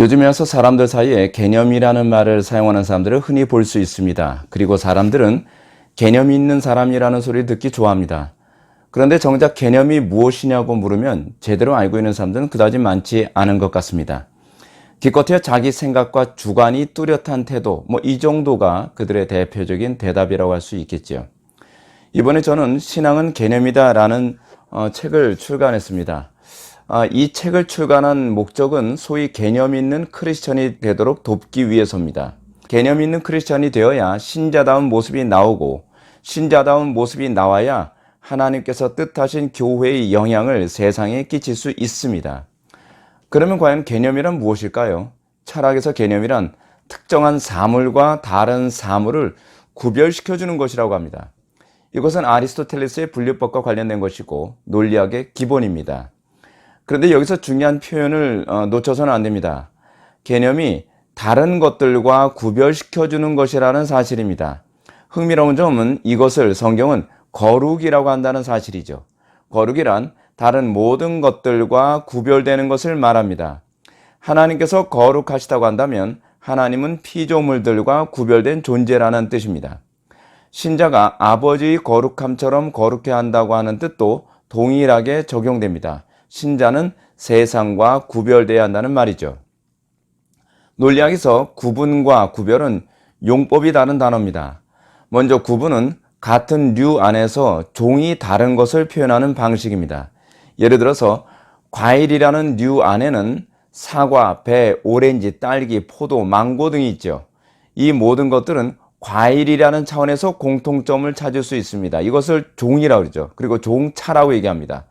요즘에 와서 사람들 사이에 개념이라는 말을 사용하는 사람들을 흔히 볼 수 있습니다. 그리고 사람들은 개념이 있는 사람이라는 소리를 듣기 좋아합니다. 그런데 정작 개념이 무엇이냐고 물으면 제대로 알고 있는 사람들은 그다지 많지 않은 것 같습니다. 기껏해야 자기 생각과 주관이 뚜렷한 태도, 뭐 이 정도가 그들의 대표적인 대답이라고 할 수 있겠지요. 이번에 저는 신앙은 개념이다라는 어, 책을 출간했습니다. 아, 이 책을 출간한 목적은 소위 개념 있는 크리스천이 되도록 돕기 위해서입니다. 개념 있는 크리스천이 되어야 신자다운 모습이 나오고 신자다운 모습이 나와야 하나님께서 뜻하신 교회의 영향을 세상에 끼칠 수 있습니다. 그러면 과연 개념이란 무엇일까요? 철학에서 개념이란 특정한 사물과 다른 사물을 구별시켜 주는 것이라고 합니다. 이것은 아리스토텔레스의 분류법과 관련된 것이고 논리학의 기본입니다. 그런데 여기서 중요한 표현을 어, 놓쳐서는 안 됩니다. 개념이 다른 것들과 구별시켜주는 것이라는 사실입니다. 흥미로운 점은 이것을 성경은 거룩이라고 한다는 사실이죠. 거룩이란 다른 모든 것들과 구별되는 것을 말합니다. 하나님께서 거룩하시다고 한다면 하나님은 피조물들과 구별된 존재라는 뜻입니다. 신자가 아버지의 거룩함처럼 거룩해 한다고 하는 뜻도 동일하게 적용됩니다. 신자는 세상과 구별돼야 한다는 말이죠. 논리학에서 구분과 구별은 용법이 다른 단어입니다. 먼저 구분은 같은 류 안에서 종이 다른 것을 표현하는 방식입니다. 예를 들어서 과일이라는 류 안에는 사과, 배, 오렌지, 딸기, 포도, 망고 등이 있죠. 이 모든 것들은 과일이라는 차원에서 공통점을 찾을 수 있습니다. 이것을 종이라고 그러죠. 그리고 종차라고 얘기합니다.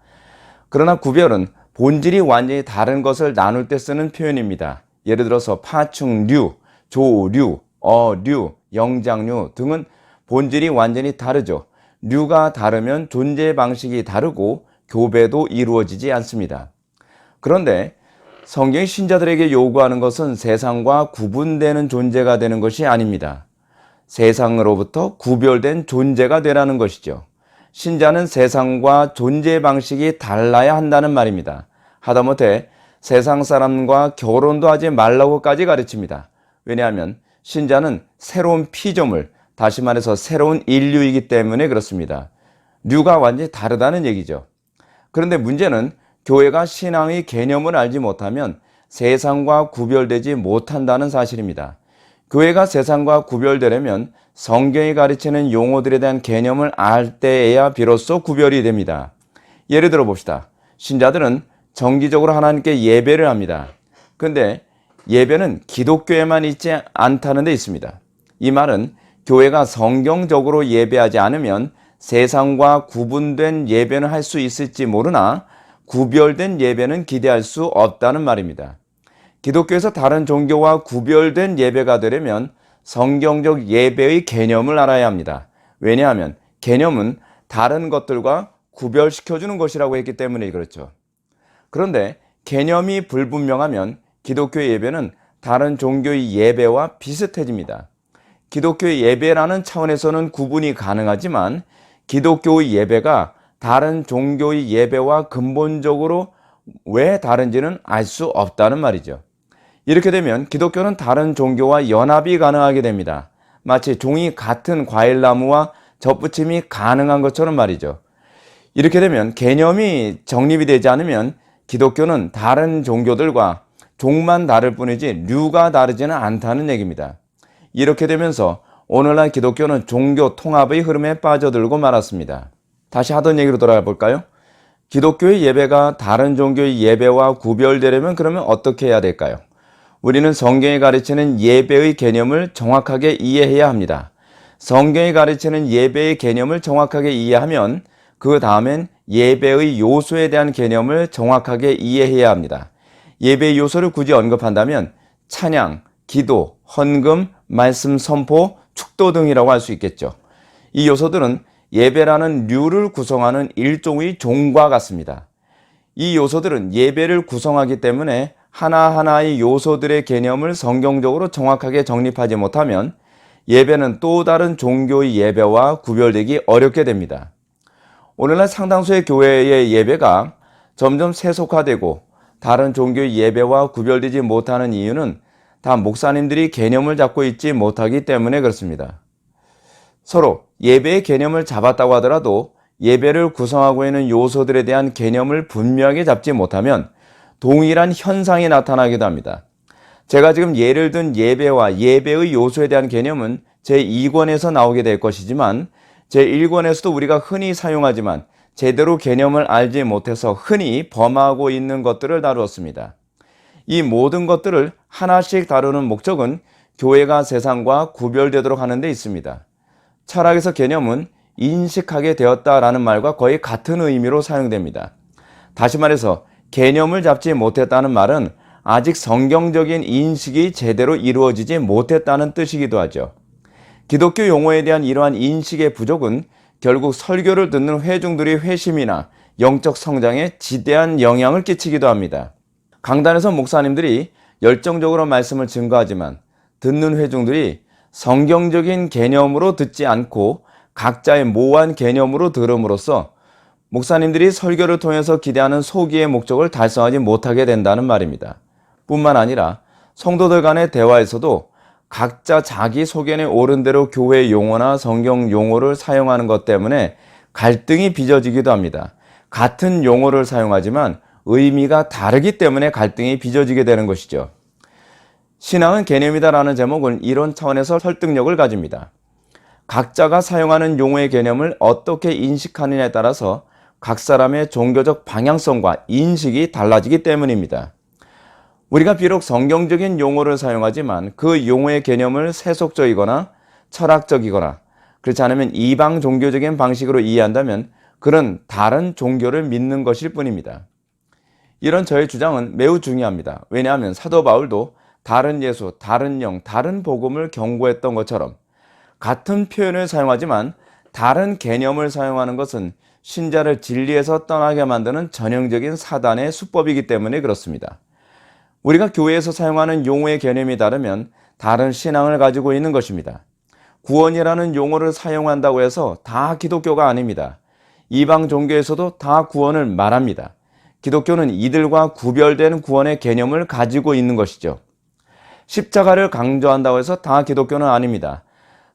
그러나 구별은 본질이 완전히 다른 것을 나눌 때 쓰는 표현입니다. 예를 들어서 파충류, 조류, 어류, 영장류 등은 본질이 완전히 다르죠. 류가 다르면 존재 방식이 다르고 교배도 이루어지지 않습니다. 그런데 성경이 신자들에게 요구하는 것은 세상과 구분되는 존재가 되는 것이 아닙니다. 세상으로부터 구별된 존재가 되라는 것이죠. 신자는 세상과 존재 방식이 달라야 한다는 말입니다. 하다못해 세상 사람과 결혼도 하지 말라고까지 가르칩니다. 왜냐하면 신자는 새로운 피조물, 다시 말해서 새로운 인류이기 때문에 그렇습니다. 류가 완전히 다르다는 얘기죠. 그런데 문제는 교회가 신앙의 개념을 알지 못하면 세상과 구별되지 못한다는 사실입니다. 교회가 세상과 구별되려면 성경이 가르치는 용어들에 대한 개념을 알 때에야 비로소 구별이 됩니다. 예를 들어 봅시다. 신자들은 정기적으로 하나님께 예배를 합니다. 근데 예배는 기독교에만 있지 않다는 데 있습니다. 이 말은 교회가 성경적으로 예배하지 않으면 세상과 구분된 예배는 할 수 있을지 모르나 구별된 예배는 기대할 수 없다는 말입니다. 기독교에서 다른 종교와 구별된 예배가 되려면 성경적 예배의 개념을 알아야 합니다. 왜냐하면 개념은 다른 것들과 구별시켜주는 것이라고 했기 때문에 그렇죠. 그런데 개념이 불분명하면 기독교의 예배는 다른 종교의 예배와 비슷해집니다. 기독교의 예배라는 차원에서는 구분이 가능하지만 기독교의 예배가 다른 종교의 예배와 근본적으로 왜 다른지는 알 수 없다는 말이죠. 이렇게 되면 기독교는 다른 종교와 연합이 가능하게 됩니다. 마치 종이 같은 과일나무와 접붙임이 가능한 것처럼 말이죠. 이렇게 되면 개념이 정립이 되지 않으면 기독교는 다른 종교들과 종만 다를 뿐이지 류가 다르지는 않다는 얘기입니다. 이렇게 되면서 오늘날 기독교는 종교 통합의 흐름에 빠져들고 말았습니다. 다시 하던 얘기로 돌아가 볼까요? 기독교의 예배가 다른 종교의 예배와 구별되려면 그러면 어떻게 해야 될까요? 우리는 성경이 가르치는 예배의 개념을 정확하게 이해해야 합니다. 성경이 가르치는 예배의 개념을 정확하게 이해하면 그 다음엔 예배의 요소에 대한 개념을 정확하게 이해해야 합니다. 예배의 요소를 굳이 언급한다면 찬양, 기도, 헌금, 말씀 선포, 축도 등이라고 할 수 있겠죠. 이 요소들은 예배라는 류를 구성하는 일종의 종과 같습니다. 이 요소들은 예배를 구성하기 때문에 하나하나의 요소들의 개념을 성경적으로 정확하게 정립하지 못하면 예배는 또 다른 종교의 예배와 구별되기 어렵게 됩니다. 오늘날 상당수의 교회의 예배가 점점 세속화되고 다른 종교의 예배와 구별되지 못하는 이유는 다 목사님들이 개념을 잡고 있지 못하기 때문에 그렇습니다. 서로 예배의 개념을 잡았다고 하더라도 예배를 구성하고 있는 요소들에 대한 개념을 분명하게 잡지 못하면 동일한 현상이 나타나기도 합니다. 제가 지금 예를 든 예배와 예배의 요소에 대한 개념은 제2권에서 나오게 될 것이지만 제1권에서도 우리가 흔히 사용하지만 제대로 개념을 알지 못해서 흔히 범하고 있는 것들을 다루었습니다. 이 모든 것들을 하나씩 다루는 목적은 교회가 세상과 구별되도록 하는 데 있습니다. 철학에서 개념은 인식하게 되었다라는 말과 거의 같은 의미로 사용됩니다. 다시 말해서 개념을 잡지 못했다는 말은 아직 성경적인 인식이 제대로 이루어지지 못했다는 뜻이기도 하죠. 기독교 용어에 대한 이러한 인식의 부족은 결국 설교를 듣는 회중들의 회심이나 영적 성장에 지대한 영향을 끼치기도 합니다. 강단에서 목사님들이 열정적으로 말씀을 증거하지만 듣는 회중들이 성경적인 개념으로 듣지 않고 각자의 모호한 개념으로 들음으로써 목사님들이 설교를 통해서 기대하는 소기의 목적을 달성하지 못하게 된다는 말입니다. 뿐만 아니라 성도들 간의 대화에서도 각자 자기 소견에 옳은 대로 교회 용어나 성경 용어를 사용하는 것 때문에 갈등이 빚어지기도 합니다. 같은 용어를 사용하지만 의미가 다르기 때문에 갈등이 빚어지게 되는 것이죠. 신앙은 개념이다라는 제목은 이런 차원에서 설득력을 가집니다. 각자가 사용하는 용어의 개념을 어떻게 인식하느냐에 따라서 각 사람의 종교적 방향성과 인식이 달라지기 때문입니다. 우리가 비록 성경적인 용어를 사용하지만 그 용어의 개념을 세속적이거나 철학적이거나 그렇지 않으면 이방 종교적인 방식으로 이해한다면 그런 다른 종교를 믿는 것일 뿐입니다. 이런 저의 주장은 매우 중요합니다. 왜냐하면 사도 바울도 다른 예수, 다른 영, 다른 복음을 경고했던 것처럼 같은 표현을 사용하지만 다른 개념을 사용하는 것은 신자를 진리에서 떠나게 만드는 전형적인 사단의 수법이기 때문에 그렇습니다. 우리가 교회에서 사용하는 용어의 개념이 다르면 다른 신앙을 가지고 있는 것입니다. 구원이라는 용어를 사용한다고 해서 다 기독교가 아닙니다. 이방 종교에서도 다 구원을 말합니다. 기독교는 이들과 구별된 구원의 개념을 가지고 있는 것이죠. 십자가를 강조한다고 해서 다 기독교는 아닙니다.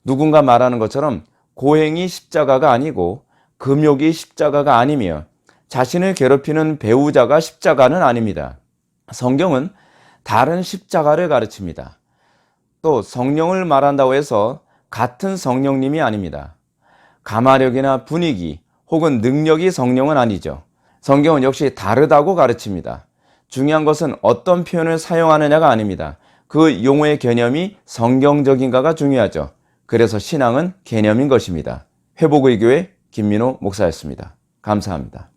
누군가 말하는 것처럼 고행이 십자가가 아니고 금욕이 십자가가 아니며 자신을 괴롭히는 배우자가 십자가는 아닙니다. 성경은 다른 십자가를 가르칩니다. 또 성령을 말한다고 해서 같은 성령님이 아닙니다. 가마력이나 분위기 혹은 능력이 성령은 아니죠. 성경은 역시 다르다고 가르칩니다. 중요한 것은 어떤 표현을 사용하느냐가 아닙니다. 그 용어의 개념이 성경적인가가 중요하죠. 그래서 신앙은 개념인 것입니다. 회복의 교회 김민호 목사였습니다. 감사합니다.